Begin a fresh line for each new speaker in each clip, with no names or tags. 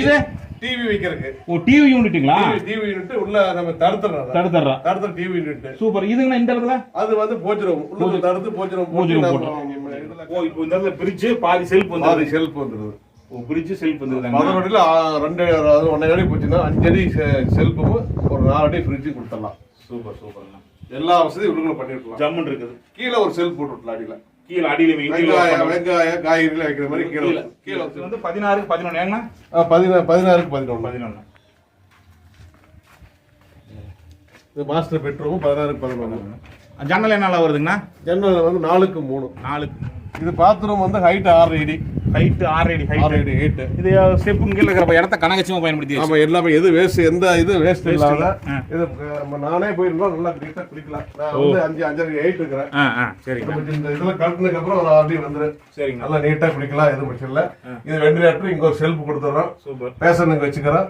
இது
டிவி வைக்கிறதுக்கு.
ஓ டிவி யூனிட்டுங்களா
டிவி யூனிட் உள்ள நம்ம தடுத்துறோம்
தடுத்துறா
தடுத்துற டிவி யூனிட்
சூப்பர். இதுங்கண்ணா இந்த இடத்துல?
அது வந்து போச்சிரும். உள்ள தடுத்து போச்சிரும்.
போச்சிரும் ஓ இப்போ இந்த இடத்துல பிரிட்ஜ் பாதி செல்ஃப் வந்து
பாதி செல்ஃப் வந்துருது.
ஓ பிரிட்ஜ் செல்ஃப் வந்துருதாங்க.
பதினொடியில் ரெண்டு அதாவது ஒன்றரை அடி போச்சுன்னா அஞ்சு அடி செல்ஃபும் ஒரு நாலு அடி ஃப்ரிட்ஜு கொடுத்துடலாம்.
சூப்பர் சூப்பர்ண்ணா
எல்லா வசதியும் உள்ளுக்குள்ள பண்ணிருக்கலாம்.
ஜம்முன் இருக்குது.
கீழே ஒரு செல்ஃப் போட்டு விட்டலாம் அடியில.
கீழே அடியில
வெங்காயம் காய்கறிலாம் வைக்கிற மாதிரி கீழே
கீழே. வந்து பதினாறு பதினொன்று ஏங்கண்ணா?
ஆ, பதினா பதினாறுக்கு பதினொன்று
பதினொன்று
இது மாஸ்டர் பெட்ரூம் பதினாறுக்கு பதினொன்று
ஜன்னல் என்ன வருதுங்கண்ணா?
ஜன்னல் வந்து நாலுக்கு மூணு.
நாலு
இது பாத்ரூம் வந்து ஹைட் ஆறு அடி
ஹைட் ஆறு அடி
ஆறு அடி எயிட்
இது ஸ்டெப்பு கீழே இருக்கிற இடத்த கனகச்சியமா பயன்படுத்தி
ஆமா எல்லாமே எது வேஸ்ட் எந்த இது வேஸ்ட் இல்லாத. இது நம்ம நானே போயிருந்தோம் நல்லா நீட்டா குடிக்கலாம் நான் வந்து அஞ்சு அஞ்சரை எயிட் இருக்கிறேன். நம்ம இந்த இதுல கழட்டினதுக்கு அப்புறம் ஒரு அப்படி வந்துரு.
சரிங்கண்ணா
நல்லா நீட்டா குடிக்கலாம் எதுவும் பிரச்சனை இல்ல. இது வெண்டிலேட்டர் இங்க ஒரு செல்ஃப் கொடுத்துறோம்.
சூப்பர்.
பேசனுக்கு வச்சுக்கிறோம்.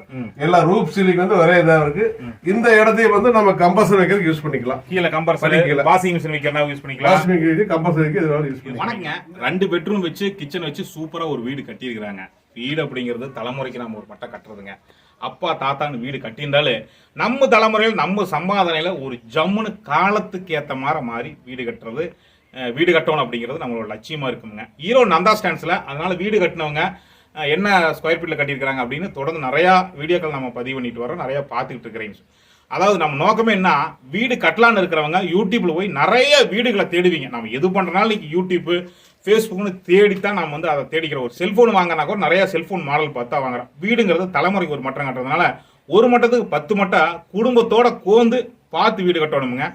எல்லா ரூப் சீலிங் வந்து ஒரே இதா இருக்கு. இந்த இடத்தையும் வந்து நம்ம கம்பல்சரி வைக்கிறதுக்கு யூஸ் பண்ணிக்கலாம்.
கீழே
பண்ணிக்கலாம்.
வாஷிங் மிஷின் வைக்கிறதா யூஸ் பண்ணிக்கலாம்.
வாஷிங் கம்பல்சரிக்கு இதனால யூஸ் பண்ணிக்கலாம்
வணக்கங்க. ரெண்டு பெட்ரூம் வச்சு கிச்சன் வச்சு சூப்பரா ஒரு வீடு கட்டியிருக்கிறாங்க. வீடு அப்படிங்கிறது தலைமுறைக்கு நம்ம ஒரு மட்டை கட்டுறதுங்க. அப்பா தாத்தான்னு வீடு கட்டியிருந்தாலே நம்ம தலைமுறையில் நம்ம சம்பாதனையில் ஒரு ஜம்முன்னு காலத்துக்கு ஏற்ற மாதிரி மாறி வீடு கட்டுறது வீடு கட்டணும் அப்படிங்கிறது நம்மளோட லட்சியமாக இருக்குங்க. ஹீரோ நந்தா ஸ்டாண்ட்ஸில் அதனால் வீடு கட்டினவங்க என்ன ஸ்கொயர் ஃபீட்டில் கட்டியிருக்கிறாங்க அப்படின்னு தொடர்ந்து நிறையா வீடியோக்கள் நம்ம பதிவு பண்ணிட்டு வரோம் நிறையா பார்த்துக்கிட்டு இருக்கிறீங்க அதாவது நம்ம நோக்கமே என்ன? வீடு கட்டலான்னு இருக்கிறவங்க யூடியூப்பில் போய் நிறைய வீடுகளை தேடுவீங்க. நம்ம எது பண்ணுறனால இன்னைக்கு யூடியூப்பு ஃபேஸ்புக்னு தேடித்தான் நம்ம வந்து அதை தேடிக்கிற ஒரு செல்ஃபோன் வாங்கினா கூட நிறைய செல்ஃபோன் மாடல் பார்த்தா வாங்குறோம் வீடுங்கிறது தலைமுறைக்கு ஒரு மட்டம் கட்டுறதுனால ஒரு மட்டத்துக்கு பத்து மட்டம் குடும்பத்தோட கோந்து பார்த்து வீடு கட்டணுமுங்க.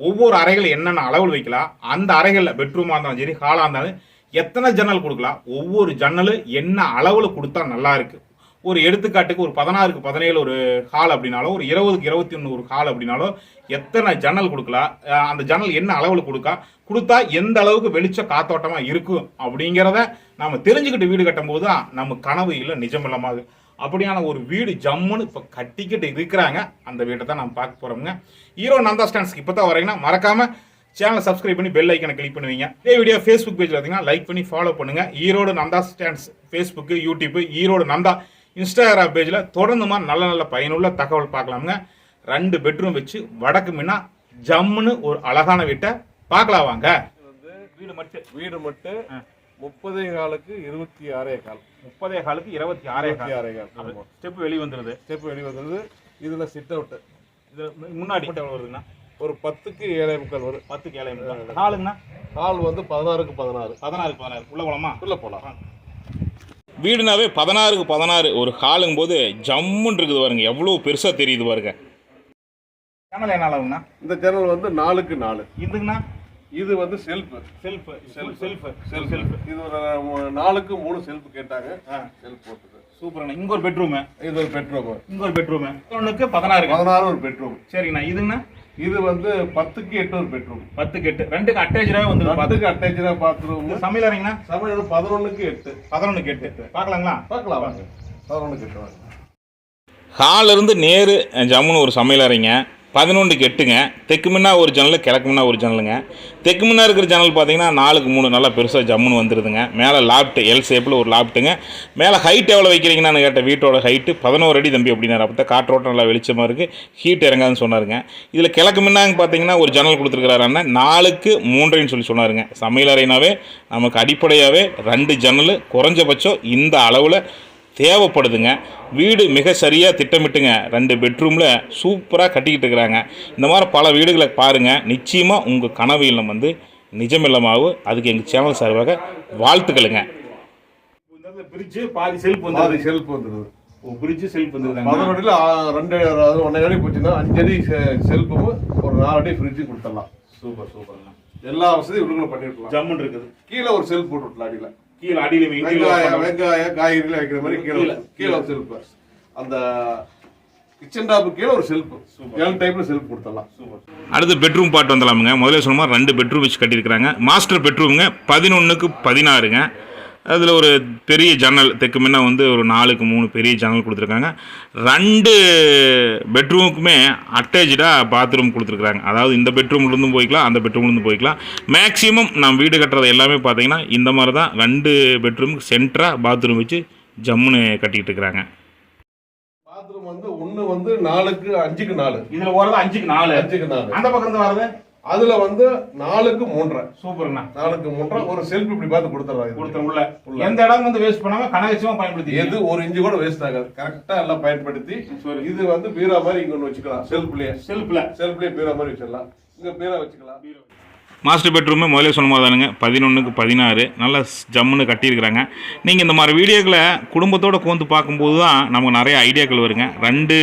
ஒவ்வொரு அறைகள் என்னென்ன அளவில் வைக்கலாம் அந்த அறைகளில் பெட்ரூமாக இருந்தாலும் சரி ஹாலாக இருந்தாலும் எத்தனை ஜன்னல் கொடுக்கலாம் ஒவ்வொரு ஜன்னலு என்ன அளவில் கொடுத்தா நல்லா இருக்குது ஒரு எடுத்துக்காட்டுக்கு ஒரு பதினாறுக்கு பதினேழு ஒரு ஹால் அப்படின்னாலும் ஒரு இருபதுக்கு இருபத்தி ஒன்று ஒரு ஹால் அப்படின்னாலும் எத்தனை ஜன்னல் கொடுக்கலாம் அந்த ஜன்னல் என்ன அளவில் கொடுக்கா? கொடுத்தா எந்த அளவுக்கு வெளிச்ச காத்தோட்டமாக இருக்கும் அப்படிங்கிறத நம்ம தெரிஞ்சுக்கிட்டு வீடு கட்டும்போது தான் நம்ம கனவு இல்லை நிஜமில்லமாகு அப்படியான ஒரு வீடு ஜம்முன்னு இப்போ கட்டிக்கிட்டு இருக்கிறாங்க. அந்த வீட்டை தான் நம்ம பார்க்க போகிறோம்ங்க ஹீரோ நந்தா ஸ்டாண்ட்ஸ்க்கு இப்போ தான் வரீங்கன்னா மறக்காமல் சேனலை சப்ஸ்கிரைப் பண்ணி பெல் ஐக்கனை கிளிக் பண்ணுவீங்க. இதே வீடியோ ஃபேஸ்புக் பேஜ் பார்த்தீங்கன்னா லைக் பண்ணி ஃபாலோ பண்ணுங்க. Erode Nandha stands Facebook YouTube Erode Nandha Instagram பேஜில் தொடர்ந்துமா நல்ல நல்ல பயனுள்ள தகவல் பார்க்கலாமுங்க. ரெண்டு பெட்ரூம் வச்சு வடக்கு முன்னா ஜம்முன்னு ஒரு அழகான வீட்டை பார்க்கலாம் வாங்க. வீடு மட்டும்
வீடு மட்டும் முப்பதே காலுக்கு இருபத்தி ஆறே கால்.
முப்பதே காலுக்கு இருபத்தி ஆறே
இருபத்தி ஆறே கால்.
ஸ்டெப் வெளியே வந்துருது.
ஸ்டெப் வெளியே வந்தது இதுல சிட் அவுட்
இது முன்னாடி. எவ்வளோ வருதுண்ணா
ஒரு பத்துக்கு ஏழே முக்கால் வரும்.
பத்துக்கு ஏழை நாலுங்கண்ணா
ஹால் வந்து பதினாறுக்கு பதினாறு.
பதினாறுக்கு பதினாறு. உள்ள போலாமா?
உள்ள போலாம்.
வீடுனாவே பதினாறுக்கு பதினாறு ஒரு ஹாலுங்கும் போது ஜம்முன்னு இருக்குது பாருங்க. எவ்வளோ பெருசாக தெரியுது பாருங்க. சேனல் என்ன அளவுங்கண்ணா?
இந்த ஜன்னல் வந்து நாலுக்கு நாலு.
இதுங்கண்ணா?
இது வந்து shelf.
Shelf. Shelf. Shelf.
Shelf. இது ஒரு நாலுக்கு மூணு செல்ஃப் கேட்டாங்க.
ஆ.
செல்ஃப் போட்டுது.
சூப்பர்ண்ணா இங்கே ஒரு பெட்ரூமு.
இது ஒரு பெட்ரூம்.
இங்கே ஒரு பெட்ரூமு. ஒன்றுக்கு பதினாறுங்க.
பதினாறு ஒரு பெட்ரூம்.
சரிங்கண்ணா. இதுங்கண்ணா?
இது வந்து பத்துக்கு எட்டு ஒரு பெட்ரூம்.
பத்துக்கு எட்டு. ரெண்டுக்கு அட்டாச்சாகவே வந்து
பத்துக்கு அட்டாச்சா பாத்ரூம்.
சமையல் அறைங்கண்ணா
சமையல் பதினொன்னுக்கு எட்டு.
பதினொன்றுக்கு எட்டு. பார்க்கலாங்களா
பார்க்கலாம் வாங்க. பதினொன்னுக்கு எட்டு வாங்க.
ஹாலில் இருந்து நேரு ஜம்முன்னு ஒரு சமையல் அறைங்க. பதினொன்றுக்கு எட்டுங்க தெற்கு முன்னா ஒரு ஜன்னல் கிழக்கு முன்னா ஒரு ஜன்னலுங்க தெற்கு முன்னா இருக்கிற ஜன்னல் பார்த்தீங்கன்னா நாலுக்கு மூணு நல்லா பெருசாக ஜம்முன்னு வந்துடுதுங்க மேலே லாப்ட் எல் ஷேப்பில் ஒரு லாப்ட்டுங்க மேலே ஹைட் எவ்வளோ வைக்கிறீங்கன்னு கேட்ட வீட்டோட ஹைட்டு பதினோரு அடி தம்பி அப்படின்னாரு. அப்போ தான் காற்றோட்டம் நல்லா வெளிச்சமாக இருக்குது ஹீட் இறங்காதுன்னு சொன்னாருங்க. இதில் கிழக்கு முன்னாங்க பார்த்தீங்கன்னா ஒரு ஜன்னல் கொடுத்துருக்காரு அண்ணன். நாலுக்கு மூன்றைன்னு சொல்லி சொன்னாருங்க. சமையல் அறைனாவே நமக்கு அடிப்படையாகவே ரெண்டு ஜன்னல் குறைஞ்சபட்சம் இந்த அளவில் தேவைப்படுதுங்க. வீடு மிக சரியாக திட்டமிட்டுங்க. ரெண்டு பெட்ரூமில் சூப்பராக கட்டிக்கிட்டு இருக்கிறாங்க. இந்த மாதிரி பல வீடுகளை பாருங்கள் நிச்சயமாக உங்கள் கனவு இல்லம் வந்து நிஜமில்லமாகும் அதுக்கு எங்கள் சேனல் சார்பாக வாழ்த்துக்களுங்க.
இந்த பிரிட்ஜ் பாதி செல்ஃப் வந்து
பாதி செல்ஃப் வந்துருது.
ஓ பிரிட்ஜ் செல்ஃப் வந்துருதாங்க.
பதினொடியில் ரெண்டு அதாவது ஒன்றரை அடி போச்சுன்னா அஞ்சு அடி செல்ஃபும் ஒரு நாலு அடி ஃப்ரிட்ஜு கொடுத்துடலாம்.
சூப்பர் சூப்பர்ண்ணா
எல்லா வசதியும் உள்ளுக்குள்ள பண்ணிருக்கலாம்.
ஜம்முன்னு இருக்குது.
கீழே ஒரு செல்ஃப் போட்டு விட்டலாம் அடியில்.
கீழே அடியில்
வெங்காயம் வெங்காயம் காய்கறிலாம் வைக்கிற மாதிரி கீழே
கீழே.
செல்ஃப் அந்த கிச்சன் டாப்பு கீழே ஒரு செல்ஃப் ஏழு டைப்ல செல்ஃப் கொடுத்துடலாம்.
சூப்பர்.
அடுத்து பெட்ரூம் பார்ட் வந்துடலாமுங்க முதல்ல சொன்ன மாதிரி ரெண்டு பெட்ரூம் வச்சு கட்டியிருக்கிறாங்க. மாஸ்டர் பெட்ரூமுங்க பதினொன்றுக்கு பதினாறுங்க. அதில் ஒரு பெரிய ஜன்னல் தெற்கு முன்ன வந்து ஒரு நாலுக்கு மூணு பெரிய ஜன்னல் கொடுத்துருக்காங்க. ரெண்டு பெட்ரூமுக்குமே அட்டேச்சாக பாத்ரூம் கொடுத்துருக்காங்க அதாவது இந்த பெட்ரூம்லேருந்து போய்க்கலாம் அந்த பெட்ரூம்லேருந்து போய்க்கலாம். மேக்ஸிமம் நம்ம வீடு கட்டுறது எல்லாமே பார்த்தீங்கன்னா இந்த மாதிரி தான் ரெண்டு பெட்ரூமுக்கு சென்டராக பாத்ரூம் வச்சு ஜம்முன்னு கட்டிக்கிட்டு இருக்கிறாங்க.
பாத்ரூம் வந்து ஒண்ணு வந்து நாலுக்கு அஞ்சுக்கு நாலு.
இதுல ஓடுறது அஞ்சுக்கு நாலு.
அஞ்சுக்கு நாலு.
அந்த பக்கம் வர்றது
அதுல வந்து நாலுக்கு மூன்றரை.
சூப்பர்ண்ணா.
நாலுக்கு மூன்றரை. ஒரு செல்ஃப் இப்படி பார்த்து கொடுத்துட்றாங்க
கொடுத்த உள்ள. எந்த இடம் வந்து வேஸ்ட் பண்ணாம கனகச்சியமா பயன்படுத்தி
எது ஒரு இன்ச்சு கூட வேஸ்ட் ஆகாது. கரெக்டா எல்லாம் பயன்படுத்தி. இது வந்து பீரா மாதிரி இங்க ஒண்ணு வச்சுக்கலாம். செல்ஃப்லயே
செல்ஃப்ல
செல்ஃப்லயே பீரா மாதிரி வச்சிடலாம். இங்க பீரா வச்சுக்கலாம்.
மாஸ்டர் பெட்ரூமே முதலே சொன்ன மாதிரி தானுங்க பதினொன்றுக்கு பதினாறு. நல்லா ஜம்முன்னு கட்டியிருக்கிறாங்க. நீங்கள் இந்த மாதிரி வீடியோக்களை குடும்பத்தோடு கோந்து பார்க்கும்போது தான் நமக்கு நிறைய ஐடியாக்கள் வருங்க. ரெண்டு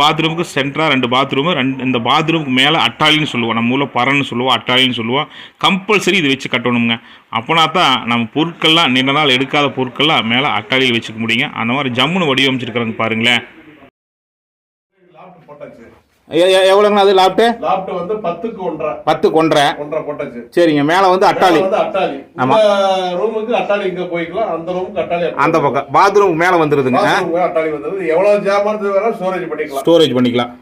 பாத்ரூமுக்கு சென்ட்ராக ரெண்டு பாத்ரூமு ரெண்டு இந்த பாத்ரூமுக்கு மேலே அட்டாளின்னு சொல்லுவோம். நம்ம ஊரில் பரன்னு சொல்லுவோம் அட்டாளின்னு சொல்லுவோம். கம்பல்சரி இது வச்சு கட்டணுங்க அப்போனா தான் நம்ம பொருட்கள்லாம் நீண்ட நாள் எடுக்காத பொருட்கள்லாம் மேலே அட்டாளியில் வச்சுக்க முடியுங்க. அந்த மாதிரி ஜம்முன்னு வடிவமைச்சிருக்கிறாங்க பாருங்களேன். எவ்வளோங்க அது லாப்ட்டு?
லாப்ட் வந்து பத்துக்கு ஒன்றரை.
பத்து கொன்றரை
ஒன்றரை போட்டாச்சு
சரிங்க மேலே வந்து
அட்டாளி.
ஆமா.
இந்த ரூமுக்கு அட்டாளி இங்க போய்க்கலாம் அந்த ரூமுக்கு அட்டாளி
அந்த பக்கம். பாத்ரூம் மேலே
க்கு அட்டாளி வந்தது எவ்வளவு ஜாமான் ஸ்டோரேஜ் பண்ணிக்கலாம்.
ஸ்டோரேஜ் பண்ணிக்கலாம்.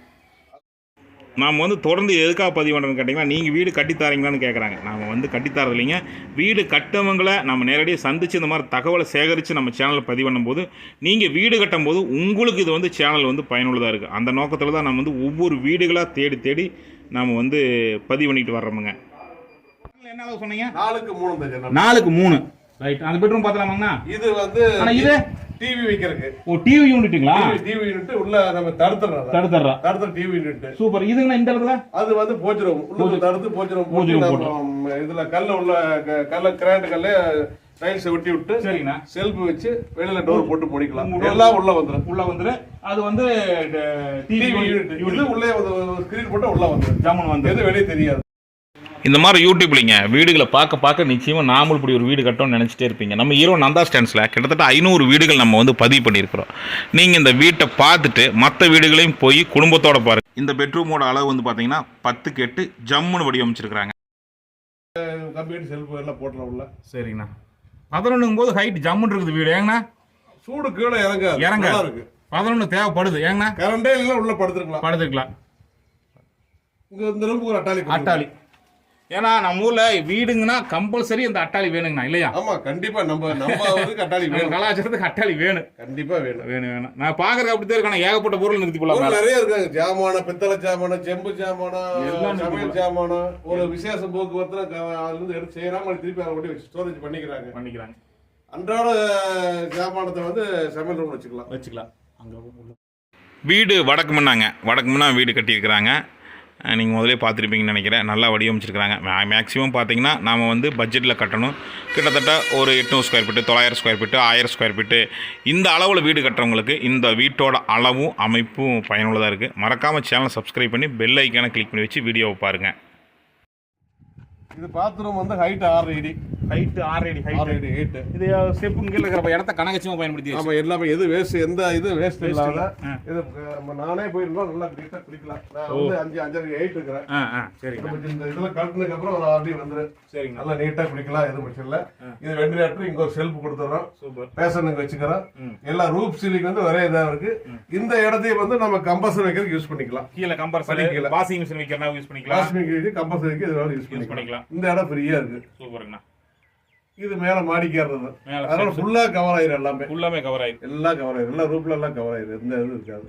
நாம் வந்து தொடர்ந்து எதுக்காக பதிவு பண்ணுறோன்னு கேட்டிங்கன்னா நீங்கள் வீடு கட்டித்தாரீங்களான்னு கேட்குறாங்க நாம் வந்து கட்டித்தரது இல்லைங்க. வீடு கட்டவங்களை நம்ம நேரடியாக சந்தித்து இந்த மாதிரி தகவலை சேகரித்து நம்ம சேனலில் பதிவு பண்ணும்போது நீங்கள் வீடு கட்டும்போது உங்களுக்கு இது வந்து சேனல் வந்து பயனுள்ளதாக இருக்குது அந்த நோக்கத்தில் தான் நம்ம வந்து ஒவ்வொரு வீடுகளாக தேடி தேடி நாம் வந்து பதிவு பண்ணிட்டு வர்றோமுங்க. என்ன அளவு சொன்னீங்க?
நாலுக்கு மூணு
நாலுக்கு மூணு. ரைட். அந்த பெட்ரூம் பார்த்துலாமாங்கண்ணா
இது வந்து
ஆனால் இது?
டிவி வைக்கிறதுக்கு.
ஓ டிவி யூனிட்டுங்களா
டிவி யூனிட் உள்ள நம்ம தடுத்துறோம்
தடுத்துட்றா
தடுத்துற டிவி யூனிட்
சூப்பர். இதுங்கண்ணா இந்த இடத்துல?
அது வந்து போச்சிரும் உள்ள தடுத்து போச்சிரும் நம்ம இதுல கல்ல உள்ள கல்ல கிராண்ட் கல்ல டைல்ஸ் ஒட்டி விட்டு
சரிங்கண்ணா.
செல்ஃப் வச்சு வெளியில டோர் போட்டு முடிக்கலாம். எல்லாம் உள்ள வந்துரும்.
உள்ள வந்துரு. அது வந்து
டிவி யூனிட் இது உள்ளே ஸ்கிரீன் போட்டு உள்ள வந்துரும்.
ஜாமுன் வந்து
எது வெளியே தெரியாது.
இந்த மாதிரி யூடியூப்லிங்க வீடுகளை பார்க்க பார்க்க நிச்சயமாக நாமளும் இப்படி ஒரு வீடு கட்டணும்னு நினச்சிட்டே இருப்பீங்க. நம்ம ஈரோ நந்தா ஸ்டாண்ட்ஸில் கிட்டத்தட்ட ஐநூறு வீடுகள் நம்ம வந்து பதிவு பண்ணியிருக்கிறோம். நீங்கள் இந்த வீட்டை பார்த்துட்டு மற்ற வீடுகளையும் போய் குடும்பத்தோட பாருங்க. இந்த பெட்ரூமோட அளவு வந்து பார்த்தீங்கன்னா பத்துக்கு எட்டு ஜம்முன்னு வடிவமைச்சிருக்கிறாங்க.
கம்ப்யூட்டர் செல்ஃப் எல்லாம் போட்டுலாம் உள்ள.
சரிங்கண்ணா. பதினொன்றுங்கும் போது ஹைட் ஜம்முன்னு இருக்குது வீடு. ஏங்கண்ணா?
சூடு கீழே இறங்காது.
இறங்காது.
நல்லா இருக்கு.
பதினொன்று தேவைப்படுது. ஏங்கண்ணா?
கரண்டே இல்லைன்னா உள்ள படுத்துருக்கலாம்.
படுத்துக்கலாம்
இங்க இந்த ரூமுக்கு ஒரு அட்டாளி.
அட்டாளி. ஏன்னா நம்ம ஊரில் வீடுங்கன்னா கம்பல்சரி இந்த அட்டாளி வேணுங்கண்ணா இல்லையா?
ஆமா கண்டிப்பா. நம்ம நம்ம அட்டாளி வேணும்.
கலாச்சாரத்துக்கு அட்டாளி வேணும்
கண்டிப்பா வேணும்.
வேணும் வேணும் நான் பார்க்கறதுக்கு அப்படி தான் இருக்கணும் ஏகப்பட்ட பொருள் நிறுத்தி போலாம்
நிறைய இருக்காங்க. ஜாமான பித்தளை ஜாமான செம்பு ஜாமான சமையல் ஜாமான ஒரு விசேஷ போக்குவரத்துல அதுல இருந்து எடுத்து செய்யறாம திருப்பி அதை கொண்டு ஸ்டோரேஜ் பண்ணிக்கிறாங்க.
பண்ணிக்கிறாங்க.
அன்றாட ஜாமானத்தை வந்து சமையல் ரூம் வச்சுக்கலாம்.
வச்சுக்கலாம். அங்கே வீடு வடக்கு முன்னாங்க. வடக்கு முன்னா வீடு கட்டியிருக்கிறாங்க. நீங்கள் முதலே பார்த்துருப்பீங்கன்னு நினைக்கிறேன். நல்லா வடிவமைச்சிருக்கிறாங்க. மே மேக்ஸிமம் பார்த்தீங்கன்னா நாம் வந்து பட்ஜெட்டில் கட்டணும். கிட்டத்தட்ட ஒரு எட்நூறு ஸ்கொயர் ஃபீட்டு தொள்ளாயிரம் ஸ்கொயர் ஃபீட்டு ஆயிரம் ஸ்கொயர் ஃபீட்டு இந்த அளவில் வீடு கட்டுறவங்களுக்கு இந்த வீட்டோட அளவும் அமைப்பும் பயனுள்ளதாக இருக்குது மறக்காமல் சேனலை சப்ஸ்கிரைப் பண்ணி பெல் ஐக்கானை கிளிக் பண்ணி வச்சு வீடியோவை பாருங்கள்
இது பாத்ரூம் வந்து ஹைட் ஆறு அடி.
ஹைட்டு ஆறு அடி
ஆறு அடி ஹைட்
இது ஸ்டெப்புங்க கீழே இருக்கிற இடத்த கனகச்சியமாக பயன்படுத்தி
ஆமா எல்லாமே எது வேஸ்ட் எந்த இது வேஸ்ட் இல்லாத. இது நம்ம நானே போயிருந்தோம் நல்லா நீட்டா குளிக்கலாம். நான் வந்து அஞ்சு அஞ்சரை எயிட் இருக்கிறேன். நம்ம இந்த இதெல்லாம் கழட்டினதுக்கு அப்புறம் ஒரு அப்படியே வந்துரு.
சரிங்க.
நல்லா நீட்டா குளிக்கலாம் எதுவும் பிரச்சனை இல்ல. இது வெண்டிலேட்டர் இங்க ஒரு செல்ஃப் கொடுத்துறோம்.
சூப்பர்
பேசனுக்கு வச்சுக்கிறோம். எல்லா ரூப் சீலிங் வந்து ஒரே இதா இருக்கு. இந்த இடத்தையும் வந்து நம்ம கம்பல்சரி வைக்கிறதுக்கு யூஸ் பண்ணிக்கலாம்.
கீழே
கீழே.
வாஷிங் மிஷின் வைக்கிறனா யூஸ் பண்ணிக்கலாம்.
வாஷிங் கம்பல்சரி இது யூஸ்
யூஸ்
பண்ணிக்கலாம். இந்த இடம் ஃப்ரீயா இருக்கு.
சூப்பருங்கண்ணா
இது மேல மாடிக்கிறது
மேல
அதனால ஃபுல்லா கவர் ஆயிரும் எல்லாமே.
ஃபுல்லாமே கவர் ஆயிருக்கு
எல்லாம் கவர் ஆயிரும். எல்லா ரூப்ல எல்லாம் கவர் ஆயிரும். எந்த இது இருக்காது.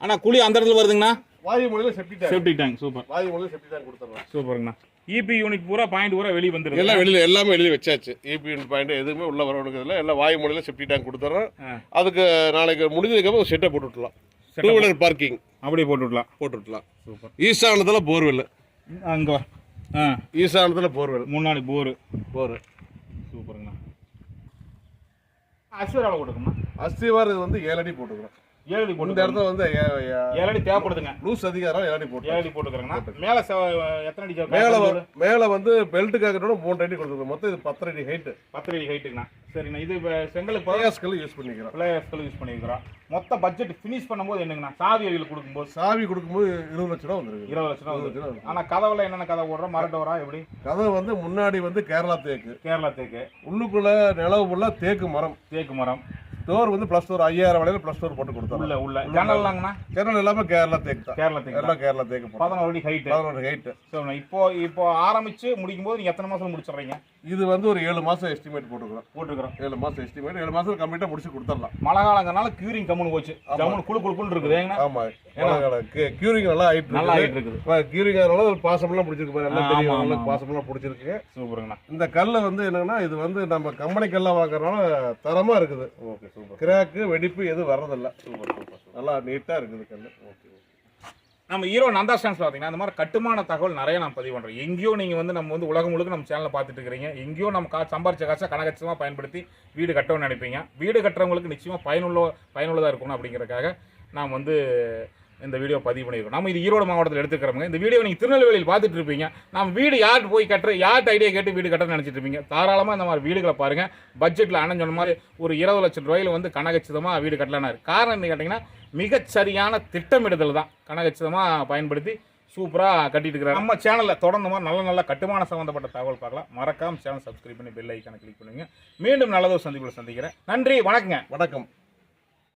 அண்ணா குழி அந்த இடத்துல வருதுங்கண்ணா?
வாயு மொழியில septic tank
safety tank super.
வாயு மொழியில செப்டி டேங்க் கொடுத்துறோம்
சூப்பருங்கண்ணா இபி யூனிட் பூரா பாயிண்ட் பூரா வெளியே வந்துருது.
எல்லாம் வெளியில எல்லாமே வெளியில வச்சாச்சு. இபி பாயிண்ட் எதுவுமே உள்ள வரவனுக்கு இல்லை. எல்லாம் வாயு மொழியில செப்டி டேங்க் கொடுத்துறோம். அதுக்கு நாளைக்கு முடிஞ்சதுக்கு அப்புறம் செட்டை போட்டு விட்டுலாம். டூ வீலர் பார்க்கிங்
அப்படியே போட்டு விடலாம்
போட்டு விட்டுலாம்
சூப்பர்.
ஈசானத்துல போர்வெல்.
அங்கே ஆ.
ஈசானத்துல போர்வெல்.
முன்னாடி போரு.
போர்.
சூப்பருங்கண்ணா. அஸ்வராவில் கொடுக்கணும்ண்ணா
அஸ்திவார் இது வந்து ஏழு அடி போட்டுக்கிறோம்.
ஏழு அடி
இந்த
போட்டு
இடத்துல வந்து
ஏழு அடி தேவைப்படுதுங்க.
லூஸ் அதிகாரம் ஏழு அடி போட்டு
ஏழு அடி போட்டுக்கிறேங்கண்ணா மேலே எத்தனை அடி?
மேல மேல வந்து பெல்ட் காக்கட்டோட மூணு அடி கொடுத்துருக்கோம். மொத்தம் இது பத்தரை அடி ஹைட்
பத்து அடி ஹைட்டுங்கண்ணா சரிங்கண்ணா இது பதிலா
பயாஸ்கள் யூஸ் பண்ணிக்கிறோம்.
பிளேயர்ஸ்கள் யூஸ் பண்ணியிருக்கிறோம் மொத்த பட்ஜெட் ஃபினிஷ் பண்ணும்போது என்னங்கண்ணா? சாவி அடியில் கொடுக்கும்போது?
சாவி கொடுக்கும்போது இருபது லட்சம் ரூபா வந்துருக்கு
இருபது லட்சம்
ரூபா
ஆனால் கதவுல என்னென்ன கதை போடுறோம்? மரட்டோரா எப்படி?
கதவு வந்து முன்னாடி வந்து கேரளா தேக்கு.
கேரளா தேக்கு.
உள்ளுக்குள்ள நிலவு ஃபுல்லா தேக்கு மரம்.
தேக்கு மரம்.
டோர் வந்து ப்ளஸ் டோர் ஐயாயிரம் வரையில ப்ளஸ் டோர் போட்டு கொடுத்தோம்
உள்ள உள்ள. ஜன்னல்லாங்கண்ணா
ஜன்னல் எல்லாமே கேரளா தேக்கு தான்.
கேரளா தேக்கு
எல்லாம் கேரளா தேக்கு
பதினோரு அடி ஹைட்டு
பதினொன்று ஹைட்
சரிண்ணா இப்போ இப்போ ஆரம்பிச்சு முடிக்கும் போது நீங்க எத்தனை மாசம் முடிச்சிடுறீங்க?
இது வந்து ஒரு ஏழு மாசம் எஸ்டிமேட் போட்டுக்கிறோம்.
போட்டுக்கிறோம்.
ஏழு மாசம் எஸ்டிமேட் ஏழு மாசம் கம்ப்ளீட்டா முடிச்சு கொடுத்துடலாம்.
மழை காலங்கனால கியூரிங் கம்முன்னு போச்சு. ஜம்முன்னு குழு குழு குழு இருக்குது. ஏங்கண்ணா?
ஆமா. கியூரிங் நல்லா ஆயிட்டு
நல்லா ஆயிட்டு இருக்குது.
கியூரிங் அதனால ஒரு பாசமெல்லாம் பிடிச்சிருக்கு பாரு. எல்லாம் தெரியும். நல்லா. பாசமெல்லாம் பிடிச்சிருக்கு.
சூப்பருங்கண்ணா.
இந்த கல்லை வந்து என்னன்னா இது வந்து நம்ம கம்பெனி கல்லாம் வாங்குறதுனால தரமா இருக்குது.
ஓகே.
கிராக்கு வெடிப்பு எதுவும் வர்றதில்ல. சூப்பர் சூப்பர் நல்லா நீட்டா இருக்குது கல் ஓகே
நம்ம ஹீரோ நந்தா ஸ்டான்ஸ் பார்த்தீங்கன்னா இந்த மாதிரி கட்டுமான தகவல் நிறைய நான் பதிவு பண்ணுறோம் எங்கேயோ நீங்கள் வந்து நம்ம வந்து உலகம் முழுக்க நம்ம சேனலில் பார்த்துட்டு இருக்கிறீங்க. எங்கேயோ நம்ம கா சம்பாரிச்ச காசை கனகச்சிதமாக பயன்படுத்தி வீடு கட்டணும்னு நினைப்பீங்க. வீடு கட்டுறவங்களுக்கு நிச்சயமாக பயனுள்ள பயனுள்ளதாக இருக்கணும் அப்படிங்கிறதுக்காக நாம் வந்து இந்த வீடியோ பதிவு பண்ணியிருக்கோம். நம்ம இது ஈரோடு மாவட்டத்தில் எடுத்துக்கிறவங்க இந்த வீடியோ நீங்கள் திருநெல்வேலியில் பார்த்துட்டு இருப்பீங்க. நம்ம வீடு யார்கிட்ட போய் கட்டுற யார்கிட்ட ஐடியா கேட்டு வீடு கட்டணும்னு நினச்சிட்டு இருப்பீங்க. தாராளமாக இந்த மாதிரி வீடுகளை பாருங்கள் பட்ஜெட்டில் அண்ணன் சொன்ன மாதிரி ஒரு இருபது லட்சம் ரூபாயில் வந்து கனகச்சிதமாக வீடு கட்டலானாரு காரணம் என்ன கேட்டிங்கன்னா மிகச்சரியான திட்டமிடுதல் தான். கனகச்சிதமாக பயன்படுத்தி சூப்பராக கட்டிட்டு இருக்கிறார். நம்ம சேனலில் தொடர்ந்து மாதிரி நல்ல நல்ல கட்டுமான சம்மந்தப்பட்ட தகவல் பார்க்கலாம். மறக்காம சேனல் சப்ஸ்கிரைப் பண்ணி பெல் ஐக்கானை கிளிக் பண்ணுங்க. மீண்டும் நல்லதோ சந்திப்பில் சந்திக்கிறேன். நன்றி வணக்கங்க.
வணக்கம்.